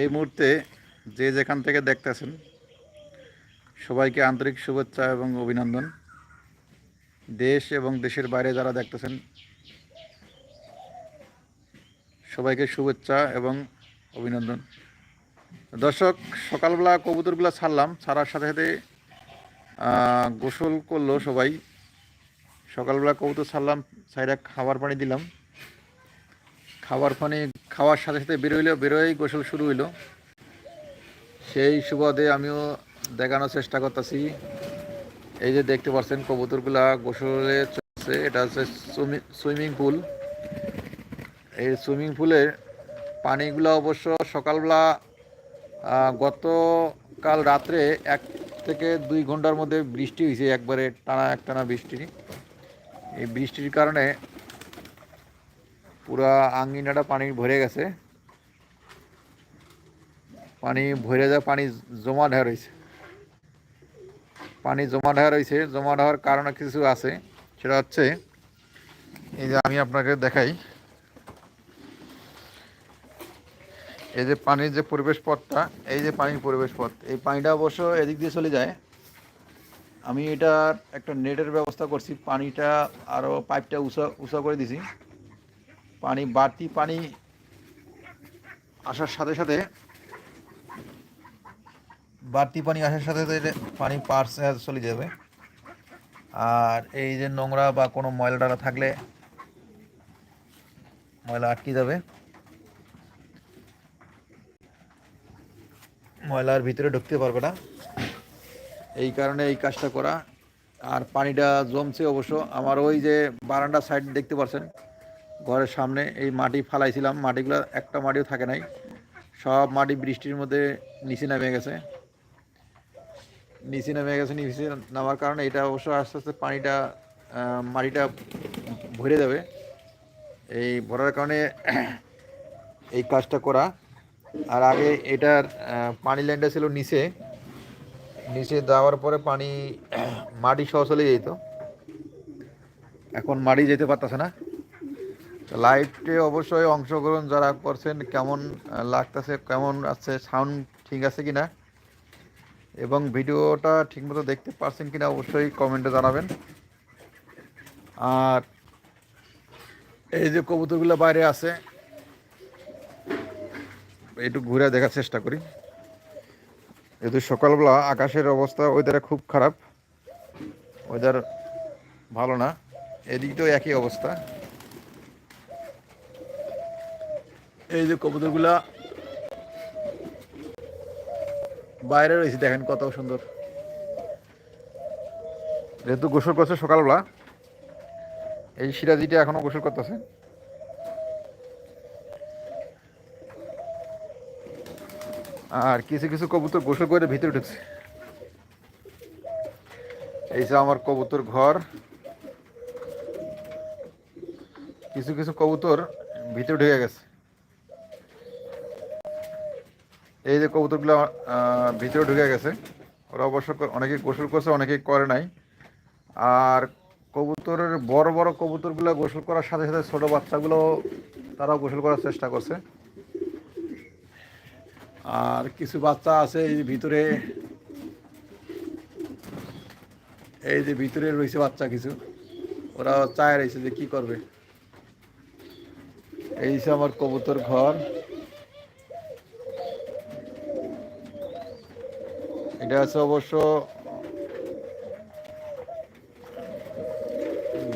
এই মুহূর্তে যে যেখান থেকে দেখতেছেন, সবাইকে আন্তরিক শুভেচ্ছা এবং অভিনন্দন। দেশ এবং দেশের বাইরে যারা দেখতেছেন, সবাইকে শুভেচ্ছা এবং অভিনন্দন। দর্শক, সকালবেলা কবুতরগুলো ছাড়লাম, ছাড়ার সাথে সাথে গোসল করল সবাই। সকালবেলা কবুতর ছাড়লাম সাইডে খাবার পানি দিলাম। খাবার পানি খাওয়ার সাথে সাথে বেরোইলো বেরোয় গোসল শুরু হইল। সেই সুবাদে আমিও দেখানোর চেষ্টা করতেছি। এই যে দেখতে পাচ্ছেন কবুতরগুলা গোসলে চলছে, এটা হচ্ছে সুইমিং পুল। এই সুইমিং পুলের পানিগুলো অবশ্য সকালবেলা গতকাল রাত্রে এক থেকে দুই ঘণ্টার মধ্যে বৃষ্টি হয়েছে একবারে টানা, একটানা বৃষ্টি। এই বৃষ্টির কারণে পুরা আঙ্গিনাটা পানি ভরে গেছে। পানি ভরে যায় পানি জমা ঢেয়া রয়েছে পানি জমা ঢেয়া রয়েছে জমা ঢেয়ার কারণে কিছু আছে। সেটা হচ্ছে, এই যে আমি আপনাকে দেখাই। এই যে পানির যে পরিবেশ পথটা, এই যে পানির পরিবেশ পথ, এই পানিটা অবশ্য এদিক দিয়ে চলে যায়। আমি এটার একটা নেটের ব্যবস্থা করছি, পানিটা আরও পাইপটা উঁচা উঁচা করে দিছি। পানি, বাড়তি পানি আসার সাথে সাথে, বাড়তি পানি আসার সাথে সাথে পানি পার চলে যাবে। আর এই যে নোংরা বা কোনো ময়লা টয়লা থাকলে ময়লা আটকে যাবে। ময়লার ভিতরে ঢুকতে পারবে না। এই কারণে এই কাজটা করা। আর পানিটা জমছে অবশ্য। আমার ওই যে বারান্দা সাইড দেখতে পাচ্ছেন ঘরের সামনে এই মাটি ফালাইছিলাম। মাটিগুলো একটা মাটিও থাকে নাই। সব মাটি বৃষ্টির মধ্যে নিচে নেমে গেছে। নিচে নেমে গেছে, নিচে নামার কারণে এটা অবশ্য আস্তে আস্তে পানিটা মাটিটা ভরে যাবে। এই ভরার কারণে এই কাজটা করা। আর আগে এটার পানি লাইনটা ছিল নিচে। নিচে দেওয়ার পরে পানি মাটি সহ চলে যেত। এখন মাটি যেতে পারতেছে না। লাইভে অবশ্যই অংশগ্রহণ যারা করছেন, কেমন লাগতেছে, কেমন আছে সাউন্ড ঠিক আছে কি না এবং ভিডিওটা ঠিকমতো দেখতে পারছেন কিনা অবশ্যই কমেন্টে জানাবেন। আর এই যে কবুতরগুলো বাইরে আছে, একটু ঘুরে দেখার চেষ্টা করি। যেহেতু সকালবেলা আকাশের অবস্থা ওয়েদারে খুব খারাপ। ওয়েদার ভালো না। এদিকটাও একই অবস্থা। এই যে কবুতরগুলা। বাইরে রয়েছে, দেখেন কত সুন্দর। যেহেতু গোসল করছে সকালবেলা, এই সিরাজিটা এখনও গোসল করতেছে। আর কিছু কিছু কবুতর গোসল করে ভিতরে ঢুকছে। এই যে আমার কবুতর ঘর। কিছু কিছু কবুতর ভিতরে ঢুকে গেছে। এই যে কবুতরগুলো ভিতরে ঢুকে গেছে, ওরা অবশ্য অনেকে গোসল করছে অনেকে করে নাই। আর কবুতরের বড় বড় কবুতরগুলো গোসল করার সাথে সাথে ছোট বাচ্চাগুলো তারাও গোসল করার চেষ্টা করছে। আর কিছু বাচ্চা আছে এই ভিতরে, এই যে ভিতরে রয়েছে বাচ্চা কিছু। ওরা চায় রয়েছে যে কি করবে। এই আমার কবুতর ঘর। এটা আছে অবশ্য,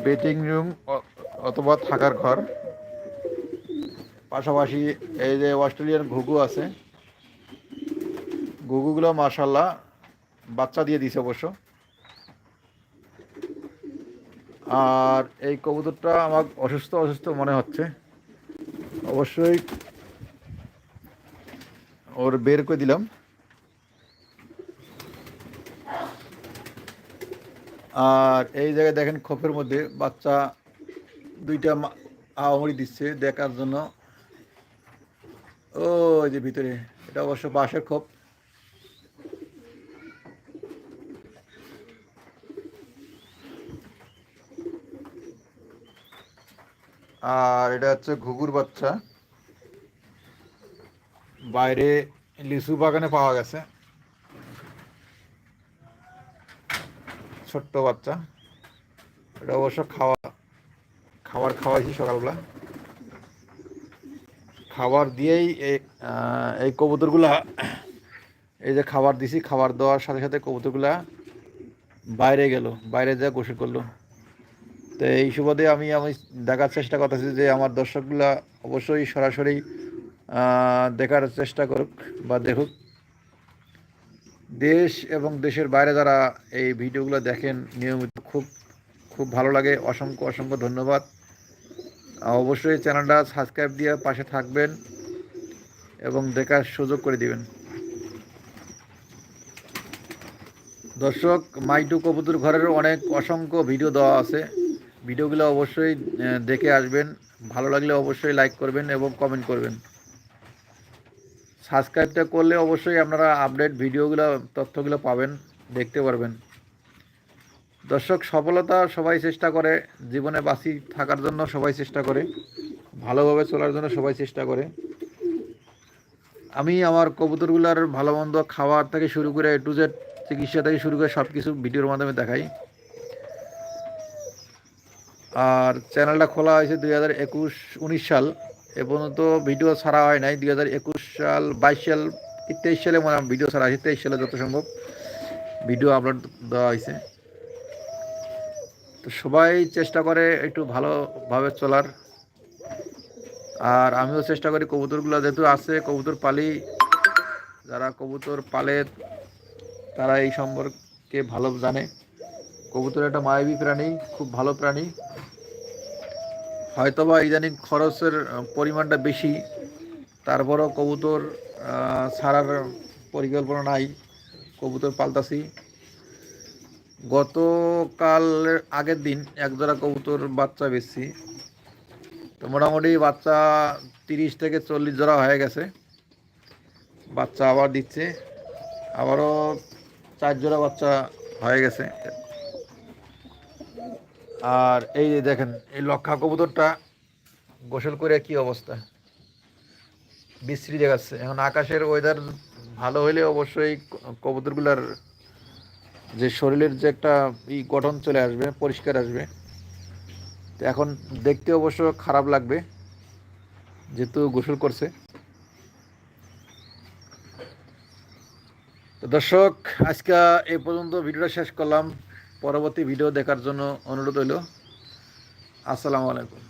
বেটিং রুম অথবা থাকার ঘর। পাশাপাশি এই যে অস্ট্রেলিয়ান ঘুঘু আছে, ঘুঘুগুলো মার্শাল্লাহ বাচ্চা দিয়ে দিছে অবশ্য। আর এই কবুতরটা আমার অসুস্থ অসুস্থ মনে হচ্ছে। অবশ্যই ওর বের করে দিলাম। আর এই জায়গায় দেখেন খোপের মধ্যে বাচ্চা দুইটা আহামরি দিচ্ছে দেখার জন্য। ও যে ভিতরে, এটা অবশ্য বাঁশের খোপ। আর এটা হচ্ছে ঘুঘুর বাচ্চা। বাইরে লিচু বাগানে পাওয়া গেছে। ছোট্ট বাচ্চা। এটা অবশ্য খাওয়া, খাবার খাওয়াইছি সকালবেলা। খাবার দিয়েই এই কবুতরগুলা, এই যে খাবার দিছি, খাবার দেওয়ার সাথে সাথে কবুতরগুলা বাইরে গেল, বাইরে যা গোসল করল। তো এই সুবাদে আমি আমি দেখার চেষ্টা করতেছি যে আমার দর্শকগুলা অবশ্যই সরাসরি দেখার চেষ্টা করুক বা দেখুক। দেশ এবং দেশের বাইরে যারা এই ভিডিওগুলো দেখেন, নিয়মিত খুব খুব ভালো লাগে। অসংখ্য অসংখ্য ধন্যবাদ। অবশ্যই চ্যানেলটা সাবস্ক্রাইব দিয়ে পাশে থাকবেন এবং দেখার সুযোগ করে দিবেন। দর্শক, মাইটু কবুতর ঘরের অনেক অসংখ্য ভিডিও দেওয়া আছে। ভিডিওগুলো অবশ্যই দেখে আসবেন। ভালো লাগলে অবশ্যই লাইক করবেন এবং কমেন্ট করবেন। সাবস্ক্রাইবটা করলে অবশ্যই আপনারা আপডেট ভিডিওগুলো, তথ্যগুলো পাবেন, দেখতে পারবেন। দর্শক, সফলতা সবাই চেষ্টা করে, জীবনে বাঁচি থাকার জন্য সবাই চেষ্টা করে, ভালোভাবে চলার জন্য সবাই চেষ্টা করে। আমি আমার কবুতরগুলার ভালো মন্দ খাওয়ার থেকে শুরু করে এ টু জেড চিকিৎসা থেকে শুরু করে সব কিছু ভিডিওর মাধ্যমে দেখাই। আর চ্যানেলটা খোলা হয়েছে দুই হাজার একুশ, উনিশ সাল। এ পর্যন্ত ভিডিও ছাড়া হয় নাই। দুই হাজার একুশ সাল, বাইশ সাল, তেইশ সালে মনে ভিডিও ছাড়া তেইশ সালে যত সম্ভব ভিডিও আপলোড দেওয়া হয়েছে। তো সবাই চেষ্টা করে একটু ভালোভাবে চলার। আর আমিও চেষ্টা করি কবুতরগুলো যেহেতু আছে, কবুতর পালি, যারা কবুতর পালে তারা এই সম্পর্কে ভালো জানে। কবুতর একটা মায়াবী প্রাণী, খুব ভালো প্রাণী। হয়তোবা ইদানিং খরচের পরিমাণটা বেশি। তারপরও কবুতর ছাড়ার পরিকল্পনা নাই। কবুতর পাল্টাছি গতকাল আগের দিন এক জোড়া কবুতর বাচ্চা বেচছি। তো মোটামুটি বাচ্চা তিরিশ থেকে চল্লিশ জোড়া হয়ে গেছে। বাচ্চা আবার দিচ্ছে। আবারও চার জোড়া বাচ্চা হয়ে গেছে। আর এই যে দেখেন, এই লক্ষা কবুতরটা গোসল করে কি অবস্থা? বিশ্রী দেখাচ্ছে। এখন আকাশের ওয়েদার ভালো হলে অবশ্যই কবুতরগুলার যে শরীরের যে একটা ই গঠন চলে আসবে, পরিষ্কার আসবে। তো এখন দেখতে অবশ্য খারাপ লাগবে, যেহেতু গোসল করছে। তো দর্শক, আজকে এই পর্যন্ত ভিডিওটা শেষ করলাম। পরবর্তী ভিডিও দেখার জন্য অনুরোধ হইল আসসালামু আলাইকুম।